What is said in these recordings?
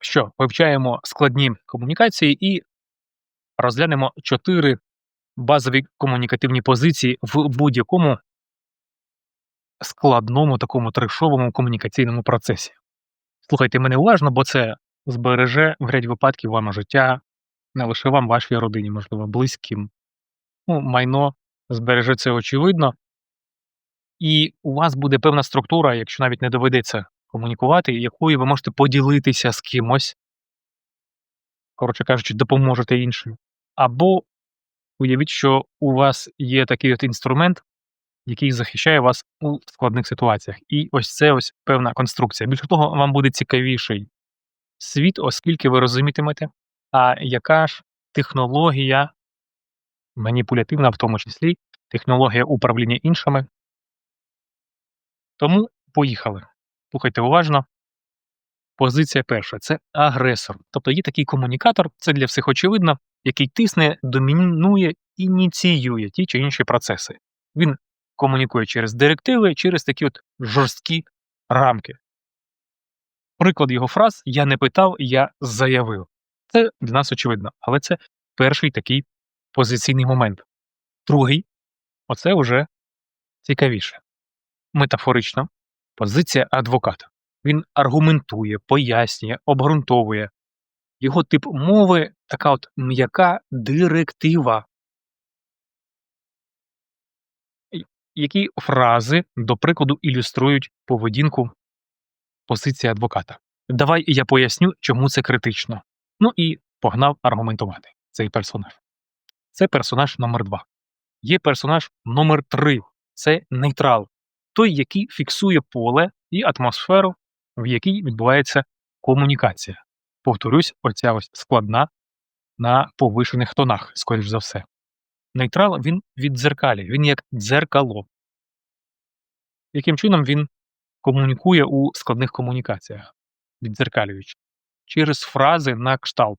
Що, вивчаємо складні комунікації і розглянемо чотири базові комунікативні позиції в будь-якому складному такому трешовому комунікаційному процесі. Слухайте мене уважно, бо це збереже в ряд випадків вам життя, не лише вам, вашій родині, можливо, близьким. Ну, майно збереже це очевидно. І у вас буде певна структура, якщо навіть не доведеться комунікувати, якою ви можете поділитися з кимось, коротше кажучи, допоможете іншим. Або уявіть, що у вас є такий от інструмент, який захищає вас у складних ситуаціях. І ось це ось певна конструкція. Більше того, вам буде цікавіший світ, оскільки ви розумітимете, а яка ж технологія, маніпулятивна в тому числі, технологія управління іншими. Тому поїхали. Слухайте уважно. Позиція перша це агресор. Тобто є такий комунікатор, це для всіх очевидно, який тисне, домінує, ініціює ті чи інші процеси. Він комунікує через директиви, через такі от жорсткі рамки. Приклад його фраз Я не питав, я заявив. Це для нас очевидно, але це перший такий позиційний момент. Другий оце вже цікавіше. Метафорично, позиція адвоката. Він аргументує, пояснює, обґрунтовує. Його тип мови така от м'яка директива. Які фрази, до прикладу, ілюструють поведінку позиції адвоката. Давай я поясню, чому це критично. Ну і погнав аргументувати цей персонаж. Це персонаж номер 2 Є персонаж номер 3 це нейтрал, той, який фіксує поле і атмосферу, в якій відбувається комунікація. Повторюсь, оця ось складна на повишених тонах, скоріш за все. Нейтрал він віддзеркалює, він як дзеркало. Яким чином він комунікує у складних комунікаціях, віддзеркалюючи? Через фрази на кшталт.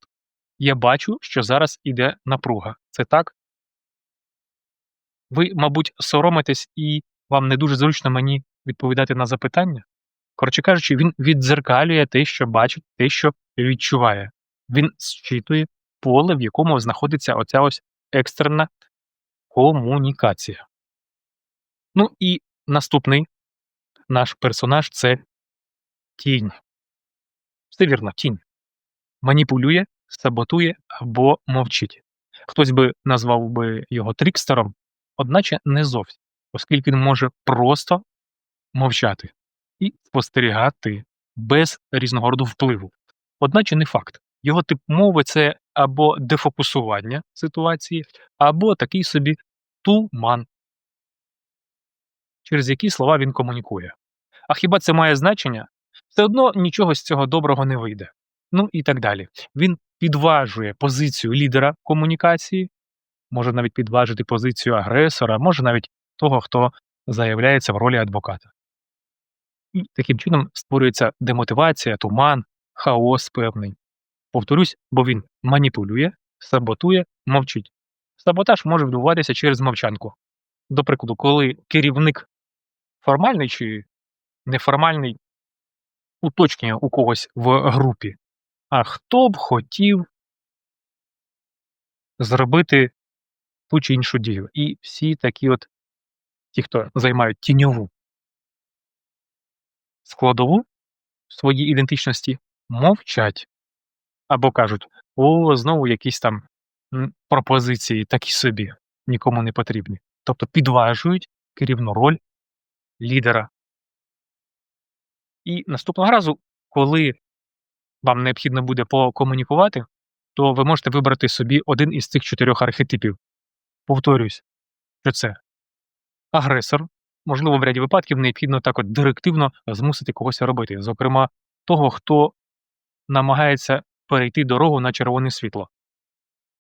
Я бачу, що зараз іде напруга. Це так? Ви, мабуть, соромитесь і вам не дуже зручно мені відповідати на запитання? Коротше кажучи, він віддзеркалює те, що бачить, те, що відчуває. Він зчитує поле, в якому знаходиться оця ось екстрена комунікація. Ну і наступний наш персонаж це тінь. Все вірно, тінь. Маніпулює, саботує або мовчить. Хтось би назвав би його трікстером, одначе не зовсім, оскільки він може просто мовчати і спостерігати без різного роду впливу. Одначе не факт. Його тип мови це або дефокусування ситуації, або такий собі туман, через які слова він комунікує. А хіба це має значення? Все одно нічого з цього доброго не вийде. Ну і так далі. Він підважує позицію лідера комунікації, може навіть підважити позицію агресора, може навіть того, хто заявляється в ролі адвоката. І таким чином створюється демотивація, туман, хаос певний. Повторюсь, бо він маніпулює, саботує, мовчить. Саботаж може відбуватися через мовчанку. До прикладу, коли керівник формальний чи неформальний уточнює у когось в групі, а хто б хотів зробити ту чи іншу дію. І всі такі от ті, хто займають тіньову складову своїй ідентичності, мовчать або кажуть: о, знову якісь там пропозиції такі собі, нікому не потрібні. Тобто підважують керівну роль лідера. І наступного разу, коли вам необхідно буде покомунікувати, то ви можете вибрати собі один із цих чотирьох архетипів. Повторюсь, що це агресор. Можливо, в ряді випадків необхідно так от директивно змусити когось робити, зокрема, того, хто намагається перейти дорогу на червоне світло.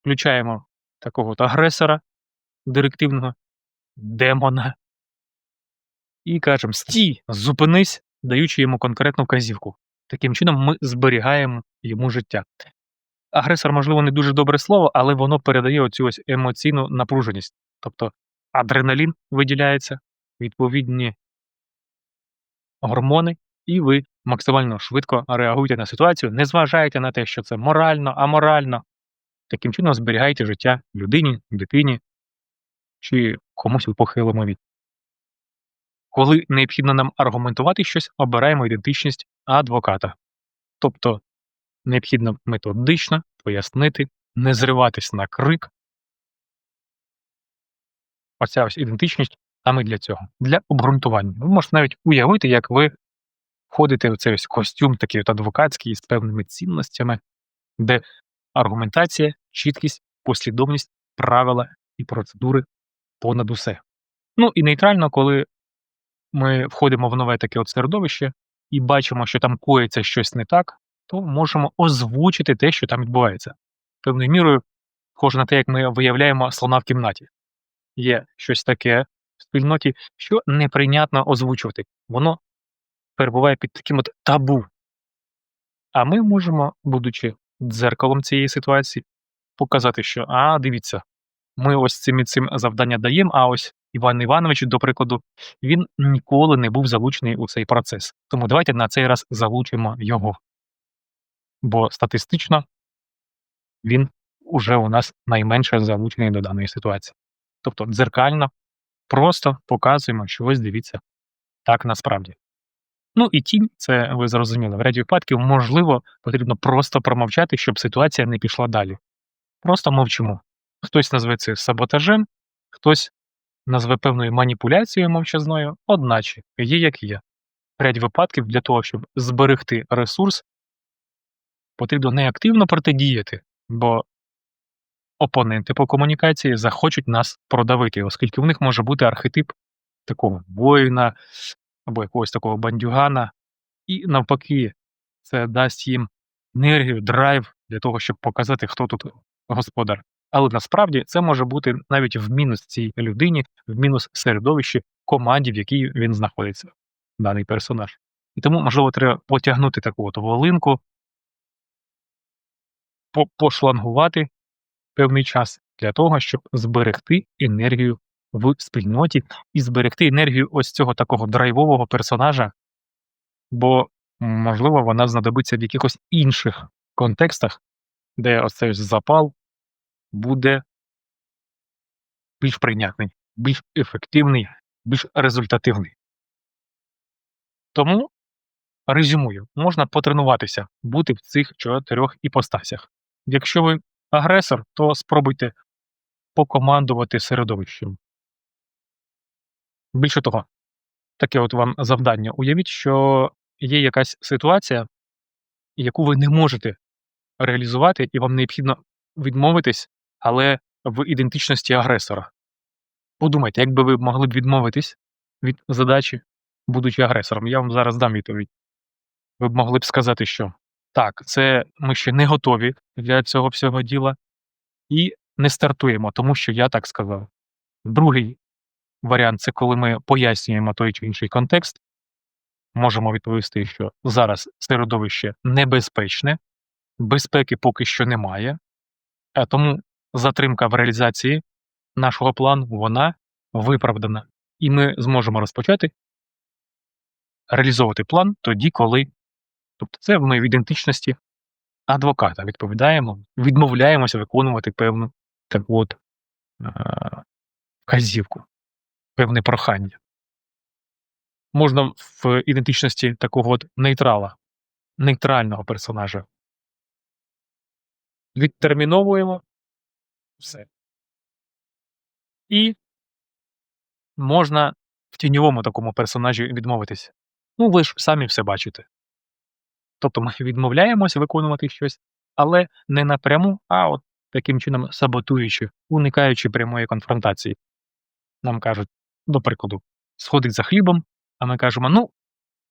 Включаємо такого от агресора директивного, демона. І кажемо: стій, зупинись, даючи йому конкретну вказівку. Таким чином, ми зберігаємо йому життя. Агресор, можливо, не дуже добре слово, але воно передає оцю ось емоційну напруженість. Тобто адреналін виділяється, відповідні гормони, і ви максимально швидко реагуйте на ситуацію, не зважайте на те, що це морально, аморально. Таким чином зберігайте життя людині, дитині чи комусь у похилому віці. Коли необхідно нам аргументувати щось, обираємо ідентичність адвоката. Тобто необхідно методично пояснити, не зриватись на крик. Оця ось ідентичність саме для цього, для обґрунтування. Ви можете навіть уявити, як ви входите в цей ось костюм такий от адвокатський з певними цінностями, де аргументація, чіткість, послідовність, правила і процедури понад усе. Ну і нейтрально, коли ми входимо в нове таке от середовище і бачимо, що там коїться щось не так, то можемо озвучити те, що там відбувається. Певною мірою, схоже на те, як ми виявляємо слона в кімнаті. Є щось таке в спільноті, що неприйнятно озвучувати. Воно перебуває під таким от табу. А ми можемо, будучи дзеркалом цієї ситуації, показати, що а, дивіться, ми ось цим і цим завдання даємо, а ось Іван Іванович, до прикладу, він ніколи не був залучений у цей процес. Тому давайте на цей раз залучимо його. Бо статистично він уже у нас найменше залучений до даної ситуації. Тобто дзеркально просто показуємо, що ось дивіться так насправді. Ну і тінь, це ви зрозуміли, в ряді випадків, можливо, потрібно просто промовчати, щоб ситуація не пішла далі. Просто мовчимо. Хтось назве це саботажем, хтось назве певною маніпуляцією мовчазною, одначе є як є. В ряді випадків для того, щоб зберегти ресурс, потрібно не активно протидіяти, бо опоненти по комунікації захочуть нас продавити, оскільки в них може бути архетип такого воїна або якогось такого бандюгана, і навпаки, це дасть їм енергію, драйв для того, щоб показати, хто тут господар. Але насправді це може бути навіть в мінус цій людині, в мінус середовищі команді, в якій він знаходиться, даний персонаж. І тому, можливо, треба потягнути таку от волинку, пошлангувати певний час для того, щоб зберегти енергію в спільноті і зберегти енергію ось цього такого драйвового персонажа, бо, можливо, вона знадобиться в якихось інших контекстах, де ось цей запал буде більш прийнятний, більш ефективний, більш результативний. Тому резюмую, можна потренуватися бути в цих чотирьох іпостасях. Якщо ви агресор, то спробуйте покомандувати середовищем. Більше того, таке от вам завдання. Уявіть, що є якась ситуація, яку ви не можете реалізувати, і вам необхідно відмовитись, але в ідентичності агресора. Подумайте, як би ви могли б відмовитись від задачі, будучи агресором. Я вам зараз дам відповідь. Ви б могли б сказати, що так, це ми ще не готові для цього всього діла, і не стартуємо, тому що я так сказав. Другий варіант це коли ми пояснюємо той чи інший контекст. Можемо відповісти, що зараз середовище небезпечне, безпеки поки що немає, а тому затримка в реалізації нашого плану вона виправдана. І ми зможемо розпочати реалізовувати план тоді, коли. Тобто, це ми в ідентичності адвоката відповідаємо, відмовляємося виконувати певну таку от е, вказівку, певне прохання. Можна в ідентичності такого от нейтрала, нейтрального персонажа. Відтерміновуємо все. І можна в тіньовому такому персонажі відмовитися. Ну, ви ж самі все бачите. Тобто ми відмовляємося виконувати щось, але не напряму, а от таким чином саботуючи, уникаючи прямої конфронтації. Нам кажуть, до прикладу, сходить за хлібом, а ми кажемо: ну,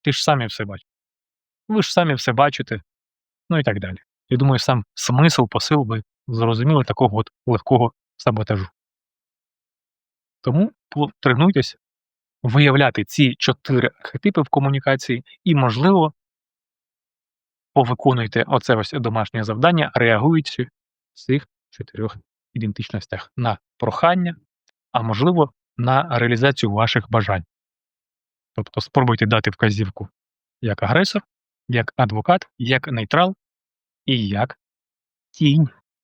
ти ж самі все бачите. Ви ж самі все бачите, ну і так далі. Я думаю, сам смисл, посил ви зрозуміли такого от легкого саботажу. Тому тренуйтесь виявляти ці чотири архетипи в комунікації, і, можливо, повиконуйте оце ось домашнє завдання, реагуючи в цих чотирьох ідентичностях на прохання, а можливо, на реалізацію ваших бажань. Тобто спробуйте дати вказівку як агресор, як адвокат, як нейтрал і як тінь.